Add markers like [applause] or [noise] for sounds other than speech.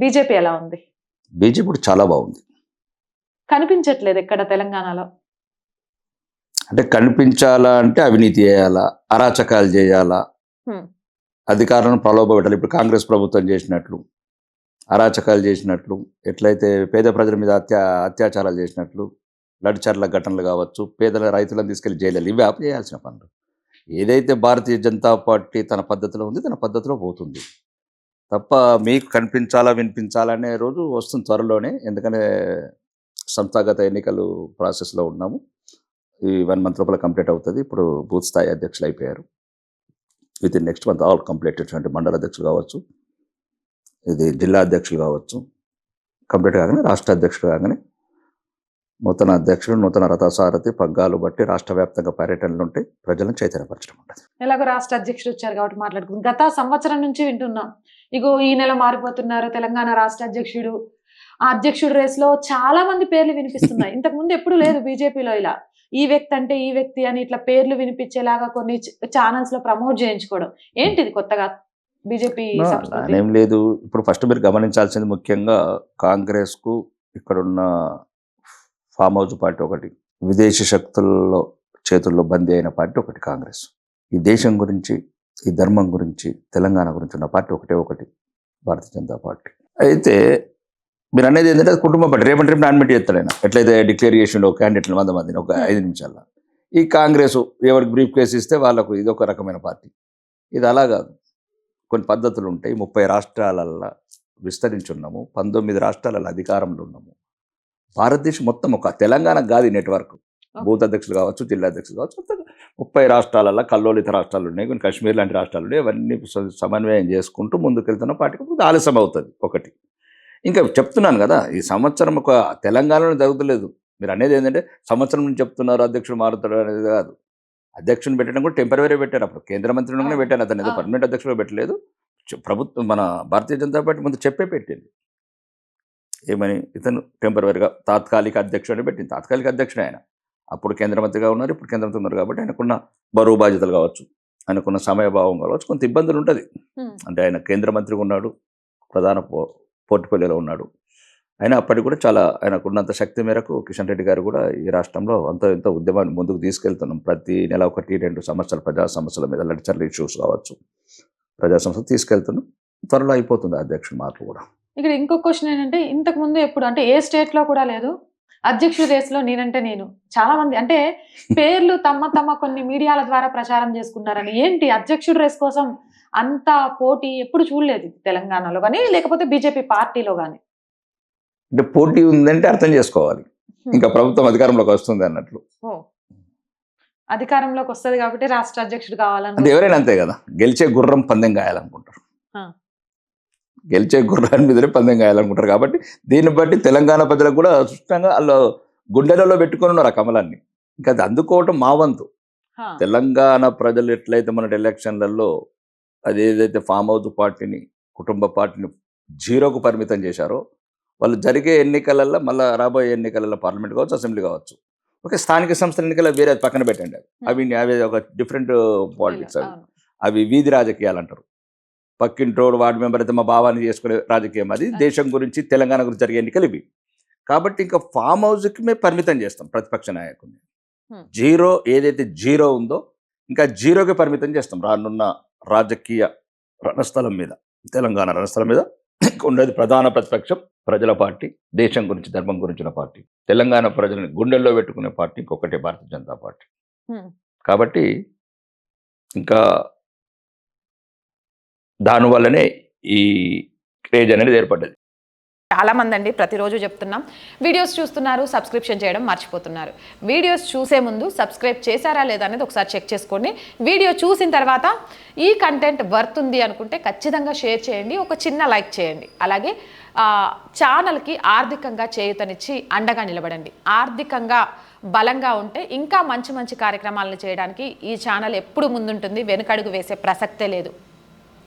BJP ఎలా ఉంది? BJP ఇప్పుడు చాలా బాగుంది. కనిపించట్లేదు ఎక్కడ తెలంగాణలో? అంటే కనిపించాలా అంటే అవినీతి చేయాలా అరాచకాలు చేయాలా. అధికారులను ప్రలోభ పెట్టాలి. ఇప్పుడు కాంగ్రెస్ ప్రభుత్వం చేసినట్లు అరాచకాలు చేసినట్లు ఎట్లయితే పేద ప్రజల మీద అత్యా అత్యాచారాలు చేసినట్లు లడిచర్ల ఘటనలు కావచ్చు పేదల రైతులను తీసుకెళ్ళి జైలు ఇవి ఆపు చేయాల్సిన పనులు. ఏదైతే భారతీయ జనతా పార్టీ తన పద్ధతిలో ఉంది తన పద్ధతిలో పోతుంది. తప్ప మీకు కనిపించాలా వినిపించాలనే రోజు వస్తుంది త్వరలోనే. ఎందుకంటే సంస్థాగత ఎన్నికలు ప్రాసెస్లో ఉన్నాము. ఈ వన్ మంత్ లోపల కంప్లీట్ అవుతుంది. ఇప్పుడు బూత్ స్థాయి అధ్యక్షులు అయిపోయారు. With in next month all complete అంటే మండల అధ్యక్షులు కావచ్చు ఇది జిల్లా అధ్యక్షులు కావచ్చు. కంప్లీట్ కాగానే రాష్ట్ర అధ్యక్షులు కాగానే నూతన అధ్యక్షులు నూతన రథసారథి పగ్గాలు బట్టి రాష్ట్ర వ్యాప్తంగా పర్యటనలు ఉంటాయి ప్రజలను చైతన్యపరచడం ఉంటుంది. ఎలాగో రాష్ట్ర అధ్యక్షుడు వచ్చారు కాబట్టి మాట్లాడుకుందాం. గత సంవత్సరం నుంచి వింటున్నాం. ఇగో ఈ నెల మారిపోతున్నారు తెలంగాణ రాష్ట్ర అధ్యక్షుడు. ఆ అధ్యక్షుడు రేస్లో చాలా మంది పేర్లు వినిపిస్తున్నాయి. ఇంతకు ముందు ఎప్పుడు లేదు బీజేపీలో ఇలా. ఈ వ్యక్తి అంటే ఈ వ్యక్తి అని ఇట్లా పేర్లు వినిపించేలాగా కొన్ని ఛానల్స్లో ప్రమోట్ చేయించుకోవడం. ఏంటిది కొత్తగా బీజేపీ ఏం లేదు. ఇప్పుడు ఫస్ట్ మీరు గమనించాల్సింది ముఖ్యంగా కాంగ్రెస్కు ఇక్కడున్న ఫామ్ హౌస్ పార్టీ ఒకటి విదేశీ శక్తుల్లో చేతుల్లో బందీ అయిన పార్టీ ఒకటి కాంగ్రెస్. ఈ దేశం గురించి ఈ ధర్మం గురించి తెలంగాణ గురించి ఉన్న పార్టీ ఒకటే ఒకటి భారతీయ జనతా పార్టీ. అయితే మీరు అనేది ఏంటంటే కుటుంబ పార్టీ. రేపటి రేపు నామినేట్ చేస్తాడు ఆయన. ఎట్లయితే డిక్లేర్ చేసిండో క్యాండిడేట్లు వంద మందిని ఒక ఐదు నిమిషాల్లో. ఈ కాంగ్రెస్ ఎవరికి బ్రీఫ్ కేసు ఇస్తే వాళ్ళకు ఇది ఒక రకమైన పార్టీ. ఇది అలా కాదు. కొన్ని పద్ధతులు ఉంటాయి. ముప్పై రాష్ట్రాలల్లో విస్తరించున్నాము. పంతొమ్మిది రాష్ట్రాలలో అధికారంలో ఉన్నాము. భారతదేశం మొత్తం ఒక తెలంగాణ ఈ నెట్వర్క్. బూత్ అధ్యక్షులు కావచ్చు జిల్లా అధ్యక్షులు కావచ్చు ముప్పై రాష్ట్రాలలో కల్లోలిత రాష్ట్రాలు ఉన్నాయి కొన్ని కాశ్మీర్ లాంటి రాష్ట్రాలు ఉన్నాయి అవన్నీ సమన్వయం చేసుకుంటూ ముందుకెళ్తున్న పార్టీకి ఆలస్యం అవుతుంది ఒకటి. ఇంకా చెప్తున్నాను కదా ఈ సంవత్సరం ఒక తెలంగాణలో జరుగుతలేదు. మీరు అనేది ఏంటంటే సంవత్సరం నుంచి చెప్తున్నారు అధ్యక్షుడు మారుతాడు అనేది కాదు. అధ్యక్షుని పెట్టడం కూడా టెంపరీ పెట్టారు అప్పుడు. కేంద్ర మంత్రి అవును. పెట్టాను అతను. ఏదో. పర్మనెంట్ అధ్యక్షుడు పెట్టలేదు. ప్రభుత్వం మన భారతీయ జనతా పార్టీ ముందు చెప్పే పెట్టింది. ఏమని? ఇతను టెంపరీగా తాత్కాలిక అధ్యక్షుడు పెట్టింది. తాత్కాలిక అధ్యక్షుడు ఆయన. అప్పుడు కేంద్ర మంత్రిగా ఉన్నారు ఇప్పుడు కేంద్ర మంత్రి ఉన్నారు కాబట్టి ఆయనకున్న బరువు బాధ్యతలు కావచ్చు ఆయనకున్న సమయభావం కావచ్చు కొంత ఇబ్బందులు ఉంటుంది. అంటే ఆయన కేంద్ర మంత్రిగా ఉన్నాడు ప్రధాన పో పోర్ట్ఫోలియోలో ఉన్నాడు. ఆయన అప్పటికి కూడా చాలా ఆయనకున్నంత శక్తి మేరకు కిషన్ రెడ్డి గారు కూడా ఈ రాష్ట్రంలో అంత ఎంతో ఉద్యమాన్ని ముందుకు తీసుకెళ్తున్నాం. ప్రతి నెల ఒకటి రెండు సమస్యలు ప్రజా సమస్యల మీద లెక్చర్ల ఇష్యూస్ కావచ్చు ప్రజా సమస్యలు తీసుకెళ్తున్నాం. త్వరలో అయిపోతుంది అధ్యక్షుడు మార్పు కూడా. ఇక్కడ ఇంకో క్వశ్చన్ ఏంటంటే ఇంతకు ముందు ఎప్పుడు అంటే ఏ స్టేట్లో కూడా లేదు అధ్యక్షుడి రేస్లో నేనంటే నేను. చాలా మంది అంటే పేర్లు తమ తమ కొన్ని మీడియాల ద్వారా ప్రచారం చేసుకున్నారని. ఏంటి? అధ్యక్షుడి రేస్ కోసం అంత పోటీ ఎప్పుడు చూడలేదు తెలంగాణలో కానీ లేకపోతే బీజేపీ పార్టీలో కానీ. అంటే పోటీ ఉందంటే అర్థం చేసుకోవాలి. ఇంకా ప్రభుత్వం అధికారంలోకి వస్తుంది అన్నట్లు. ఓ. అధికారంలోకి వస్తది కాబట్టి రాష్ట్ర అధ్యక్షుడు కావాలని ఎవరైనా అంతే కదా. గెలిచే గుర్రం పందెం గాయాలనుకుంటారు ఆ. గెలిచే గుర్రాన్ని మీదనే పందెం గాయాలనుకుంటారు కాబట్టి దీన్ని బట్టి తెలంగాణ ప్రజలకు కూడా స్పష్టంగా వాళ్ళు గుండెలలో పెట్టుకొని ఉన్నారు ఆ కమలాన్ని ఇంకా అది అందుకోవటం మా వంతు. తెలంగాణ ప్రజలు ఎట్లయితే మన ఎలక్షన్లలో అది ఏదైతే ఫామ్ హౌస్ పార్టీని కుటుంబ పార్టీని జీరోకు పరిమితం చేశారో వాళ్ళు జరిగే ఎన్నికలలో మళ్ళీ రాబోయే ఎన్నికలలో పార్లమెంట్ కావచ్చు అసెంబ్లీ కావచ్చు ఓకే స్థానిక సంస్థల ఎన్నికల వేరే పక్కన పెట్టండి అవి. అవి ఒక డిఫరెంట్ పాలిటిక్స్ అవి. అవి వీధి రాజకీయాలు అంటారు పక్కింటోడు వార్డు మెంబర్ అయితే మా భావాన్ని చేసుకునే రాజకీయం అది. దేశం గురించి తెలంగాణ గురించి జరిగే ఎన్నికలు ఇవి. కాబట్టి ఇంకా ఫామ్ హౌస్కి మేము పరిమితం చేస్తాం ప్రతిపక్ష నాయకుడిని. జీరో ఏదైతే జీరో ఉందో ఇంకా జీరోకి పరిమితం చేస్తాం. రానున్న రాజకీయ రణస్థలం మీద తెలంగాణ రణస్థలం మీద [coughs] ఉండేది ప్రధాన ప్రతిపక్షం ప్రజల పార్టీ దేశం గురించి ధర్మం గురించిన పార్టీ. తెలంగాణ ప్రజలని గుండెల్లో పెట్టుకునే పార్టీ ఇంకొకటే భారతీయ జనతా పార్టీ. కాబట్టి ఇంకా దానివల్లనే ఈ క్రేజ్ అనేది ఏర్పడ్డది. చాలామంది అండి ప్రతిరోజు చెప్తున్నాం. వీడియోస్ చూస్తున్నారు సబ్స్క్రిప్షన్ చేయడం మర్చిపోతున్నారు. వీడియోస్ చూసే ముందు సబ్స్క్రైబ్ చేశారా లేదా అనేది ఒకసారి చెక్ చేసుకోండి. వీడియో చూసిన తర్వాత ఈ కంటెంట్ వర్త్ ఉంది అనుకుంటే ఖచ్చితంగా షేర్ చేయండి ఒక చిన్న లైక్ చేయండి. అలాగే ఛానల్కి ఆర్థికంగా చేయూతనిచ్చి అండగా నిలబడండి. ఆర్థికంగా బలంగా ఉంటే ఇంకా మంచి మంచి కార్యక్రమాలను చేయడానికి ఈ ఛానల్ ఎప్పుడు ముందుంటుంది వెనుకడుగు వేసే ప్రసక్తే లేదు.